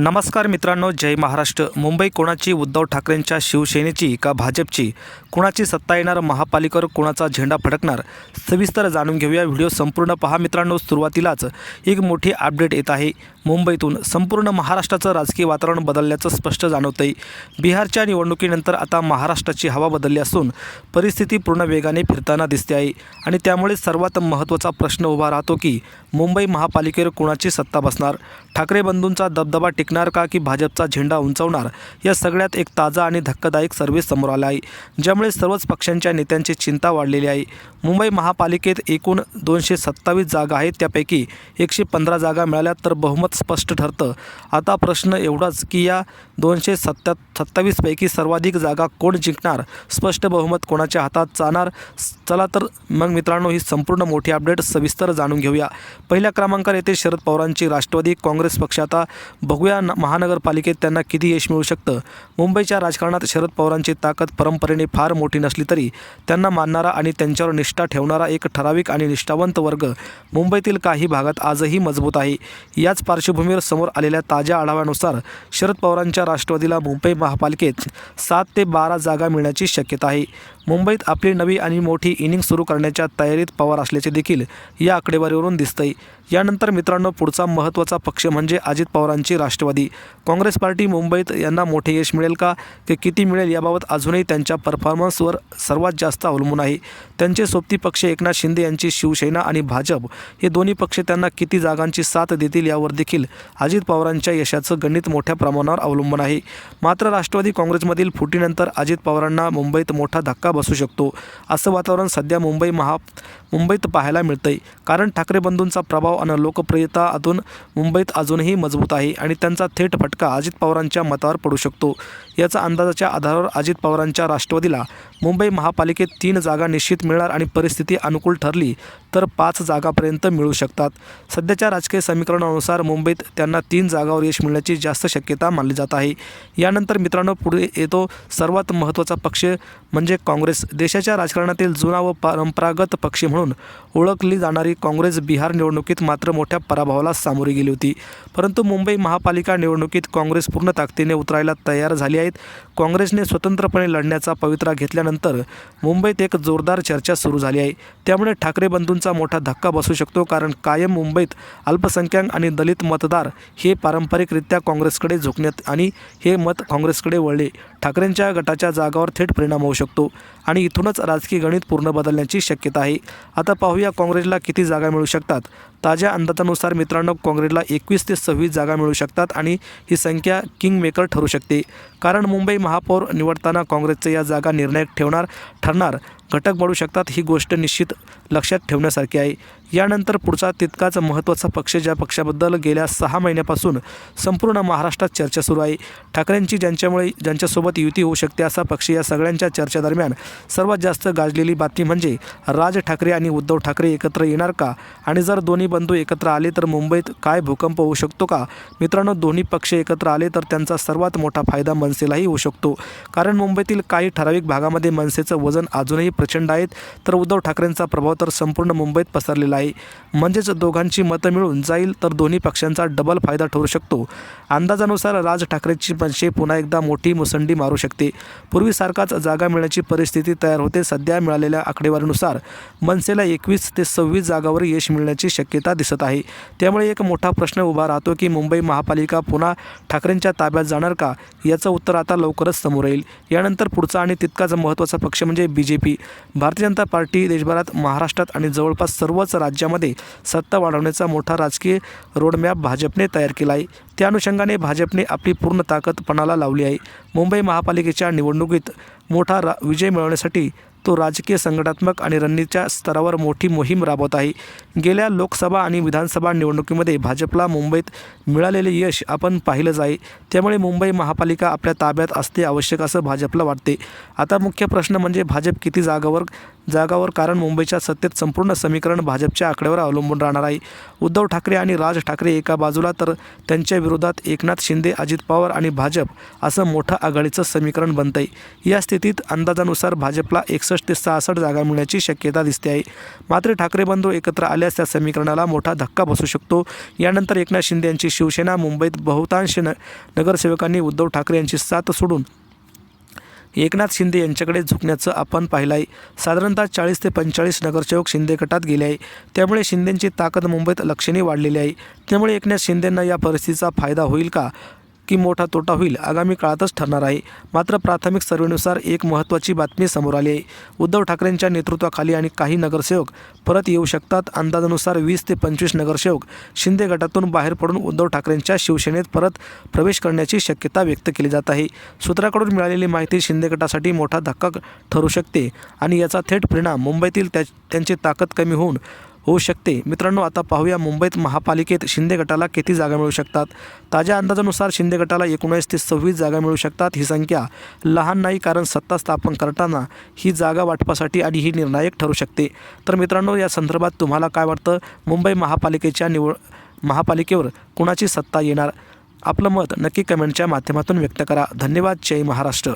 नमस्कार मित्रांनो जय महाराष्ट्र. मुंबई कोणाची? उद्धव ठाकरेंच्या शिवसेनेची का भाजपची? कुणाची सत्ता येणार? महापालिकेवर कोणाचा झेंडा फडकणार? सविस्तर जाणून घेऊया. व्हिडिओ संपूर्ण पहा मित्रांनो. सुरुवातीलाच एक मोठी अपडेट येत आहे. मुंबईतून संपूर्ण महाराष्ट्राचं राजकीय वातावरण बदलल्याचं स्पष्ट जाणवतंय. बिहारच्या निवडणुकीनंतर आता महाराष्ट्राची हवा बदलली असून परिस्थिती पूर्ण वेगाने फिरताना दिसते आहे. आणि त्यामुळे सर्वात महत्त्वाचा प्रश्न उभा राहतो की मुंबई महापालिकेवर कोणाची सत्ता बसणार? ठाकरे बंधूंचा दबदबा टिकणार का की भाजपचा झेंडा उंचावणार? या सगळ्यात एक ताजा आणि धक्कादायक सर्वे समोर आला आहे ज्यामुळे सर्वच पक्षांच्या नेत्यांची चिंता वाढलेली आहे. मुंबई महापालिकेत एकूण दोनशे सत्तावीस जागा आहेत त्यापैकी एकशे पंधरा जागा मिळाल्या तर बहुमत स्पष्ट ठरतं. आता प्रश्न एवढाच की या दोनशे सत्त्या सत्तावीसपैकी सर्वाधिक जागा कोण जिंकणार? स्पष्ट बहुमत कोणाच्या हातात जाणार? चला तर मग मित्रांनो ही संपूर्ण मोठी अपडेट सविस्तर जाणून घेऊया. पहिल्या क्रमांकावर येथे शरद पवारांची राष्ट्रवादी काँग्रेस पक्ष. आता बघूया मुंबईच्या महानगरपालिकेत त्यांना किती यश मिळू शकतं? मुंबईच्या राजकारणात शरद पवारांची ताकद परंपरेने फार मोठी नसली तरी त्यांना मानणारा आणि त्यांच्यावर निष्ठा ठेवणारा एक ठराविक आणि निष्ठावंत वर्ग मुंबईतील काही भागात आजही मजबूत आहे. याच पार्श्वभूमीवर समोर आलेल्या ताज्या आढाव्यानुसार शरद पवारांच्या राष्ट्रवादीला मुंबई महापालिकेत सात ते बारा जागा मिळण्याची शक्यता आहे. मुंबईत आपली नवी आणि मोठी इनिंग सुरू करण्याच्या तयारीत पवार असल्याचे देखील या आकडेवारीवरून दिसतंय. यानंतर मित्रांनो पुढचा महत्त्वाचा पक्ष म्हणजे अजित पवारांची राष्ट्रवादी काँग्रेस पार्टी मुंबईत यांना मोठे यश मिळेल का? की किती मिळेल याबाबत अजूनही त्यांच्या परफॉर्मन्सवर सर्वात जास्त अवलंबून आहे. त्यांचे सोबती पक्ष एकनाथ शिंदे यांची शिवसेना आणि भाजप हे दोन्ही पक्ष त्यांना किती जागांची साथ देतील यावर देखील अजित पवारांच्या यशाचं गणित मोठ्या प्रमाणावर अवलंबून आहे. मात्र राष्ट्रवादी काँग्रेसमधील फुटीनंतर अजित पवारांना मुंबईत मोठा धक्का बसू शकतो. असं वातावरण सध्या मुंबई महा मुंबईत पाहायला मिळतंय. कारण ठाकरे बंधूंचा प्रभाव आणि लोकप्रियता अजून मुंबईत अजूनही मजबूत आहे आणि त्यांचा थेट फटका अजित पवारांच्या मतावर पडू शकतो. याचा अंदाजाच्या आधारावर अजित पवारांच्या राष्ट्रवादीला मुंबई महापालिकेत तीन जागा निश्चित मिळणार आणि परिस्थिती अनुकूल ठरली तर पाच जागापर्यंत मिळू शकतात. सध्याच्या राजकीय समीकरणानुसार मुंबईत त्यांना तीन जागावर यश मिळण्याची जास्त शक्यता मानली जात आहे. यानंतर मित्रांनो पुढे येतो सर्वात महत्त्वाचा पक्ष म्हणजे काँग्रेस. देशाच्या राजकारणातील जुना व परंपरागत पक्ष म्हणून ओळखली जाणारी काँग्रेस बिहार निवडणुकीत मात्र मोठ्या पराभवाला सामोरी गेली होती. परंतु मुंबई महापालिका निवडणुकीत काँग्रेस पूर्ण ताकदीने उतरायला तयार झाली आहेत. काँग्रेसने स्वतंत्रपणे लढण्याचा पवित्रा घेतल्यानंतर मुंबईत एक जोरदार चर्चा सुरू झाली आहे. त्यामुळे ठाकरे बंधूंचा मोठा धक्का बसू शकतो कारण कायम मुंबईत अल्पसंख्याक आणि दलित मतदार हे पारंपरिकरित्या काँग्रेसकडे झुकण्यात आणि हे मत काँग्रेसकडे वळले. ठाकरेंच्या गटाच्या जागावर थेट परिणाम होऊ शकतो आणि इथूनच राजकीय गणित पूर्ण बदलण्याची शक्यता आहे. आता पाहूया काँग्रेसला किती जागा मिळू शकतात. ताज्या अंदाजानुसार मित्रांनो काँग्रेसला एकवीस ते सव्वीस जागा मिळू शकतात आणि ही संख्या किंग मेकर ठरू शकते. कारण मुंबई महापौर निवडताना काँग्रेसचे या जागा निर्णायक ठेवणार ठरणार घटक वाढू शकतात ही गोष्ट निश्चित लक्षात ठेवण्यासारखी आहे. यानंतर पुढचा तितकाच महत्त्वाचा पक्ष ज्या पक्षाबद्दल गेल्या सहा महिन्यापासून संपूर्ण महाराष्ट्रात चर्चा सुरू आहे. ठाकरेंची ज्यांच्यामुळे ज्यांच्यासोबत युती होऊ शकते असा पक्ष या सगळ्यांच्या चर्चेदरम्यान सर्वात जास्त गाजलेली बातमी म्हणजे राज ठाकरे आणि उद्धव ठाकरे एकत्र येणार का? आणि जर दोन्ही बंधू एकत्र आले तर मुंबईत काय भूकंप होऊ शकतो का? मित्रांनो दोन्ही पक्ष एकत्र आले तर त्यांचा सर्वात मोठा फायदा मनसेलाही होऊ शकतो. कारण मुंबईतील काही ठराविक भागामध्ये मनसेचं वजन अजूनही प्रचंड आहेत. तर उद्धव ठाकरेंचा प्रभाव तर संपूर्ण मुंबईत पसरलेला आहे. म्हणजेच दोघांची मतं मिळून जाईल तर दोन्ही पक्षांचा डबल फायदा ठरू शकतो. अंदाजानुसार राज ठाकरेंची मनसे पुन्हा एकदा मोठी मुसंडी मारू शकते. पूर्वीसारखाच जागा मिळण्याची परिस्थिती तयार होते. सध्या मिळालेल्या आकडेवारीनुसार मनसेला एकवीस ते सव्वीस जागावर यश मिळण्याची शक्यता दिसत आहे. त्यामुळे एक मोठा प्रश्न उभा राहतो की मुंबई महापालिका पुन्हा ठाकरेंच्या ताब्यात जाणार का? याचं उत्तर आता लवकरच समोर येईल. यानंतर पुढचा आणि तितकाच महत्त्वाचा पक्ष म्हणजे B J P. Bharatiya Janata party देशभरात महाराष्ट्रात आणि जवळपास सर्वच राज्यामध्ये सत्ता वाढवण्याचा मोठा राजकीय रोडमॅप भाजपने तयार केला आहे. त्या अनुषंगाने भाजपने आपली पूर्ण ताकद पणाला लावली आहे. मुंबई महापालिकेच्या निवडणुकीत मोठा रा विजय मिळवण्यासाठी तो राजकीय संघटनात्मक आणि रणनीतीच्या स्तरावर मोठी मोहीम राबवत आहे. गेल्या लोकसभा आणि विधानसभा निवडणुकीमध्ये भाजपला मुंबईत मिळालेले यश आपण पाहिलंच आहे. त्यामुळे मुंबई महापालिका आपल्या ताब्यात असते आवश्यक असं भाजपला वाटते. आता मुख्य प्रश्न म्हणजे भाजप किती जागावर जागावर कारण मुंबईच्या सत्तेत संपूर्ण समीकरण भाजपच्या आकड्यावर अवलंबून राहणार आहे. उद्धव ठाकरे आणि राज ठाकरे एका बाजूला तर त्यांच्या विरोधात एकनाथ शिंदे अजित पवार आणि भाजप असं मोठं आघाडीचं समीकरण बनतंय. या स्थितीत अंदाजानुसार भाजपला एकसष्ट पासष्ट ते सहासष्ट जागा मिळण्याची शक्यता दिसते आहे. मात्र ठाकरे बंधू एकत्र आल्यास त्या समीकरणाला मोठा धक्का बसू शकतो. यानंतर एकनाथ शिंदे यांची शिवसेना मुंबईत बहुतांश न नगरसेवकांनी उद्धव ठाकरे यांची साथ सोडून एकनाथ शिंदे यांच्याकडे झुकण्याचं आपण पाहिलं आहे साधारणतः चाळीस ते पंचेचाळीस नगरसेवक शिंदे गटात गेले आहे. त्यामुळे शिंदेंची ताकद मुंबईत लक्षणीय वाढलेली आहे. त्यामुळे एकनाथ शिंदेंना या परिस्थितीचा फायदा होईल का? की मोठा तोटा होईल आगामी काळातच ठरणार आहे. मात्र प्राथमिक सर्वेनुसार एक महत्त्वाची बातमी समोर आली आहे. उद्धव ठाकरेंच्या नेतृत्वाखाली आणि काही नगरसेवक परत येऊ शकतात. अंदाजानुसार वीस ते पंचवीस नगरसेवक शिंदे गटातून बाहेर पडून उद्धव ठाकरेंच्या शिवसेनेत परत प्रवेश करण्याची शक्यता व्यक्त केली जात आहे. सूत्राकडून मिळालेली माहिती शिंदे गटासाठी मोठा धक्का ठरू शकते आणि याचा थेट परिणाम मुंबईतील त्या त्यांची ताकद कमी होऊन होऊ शकते. मित्रांनो आता पाहूया मुंबईत महापालिकेत शिंदे गटाला किती जागा मिळू शकतात? ताज्या अंदाजानुसार शिंदे गटाला एकोणीस ते सव्वीस जागा मिळू शकतात. ही संख्या लहान नाही कारण सत्ता स्थापन करताना ही जागा वाटपासाठी आणि ही निर्णायक ठरू शकते. तर मित्रांनो या संदर्भात तुम्हाला काय वाटतं? मुंबई महापालिकेच्या निवड महापालिकेवर कुणाची सत्ता येणार? आपलं मत नक्की कमेंटच्या माध्यमातून व्यक्त करा. धन्यवाद. जय महाराष्ट्र.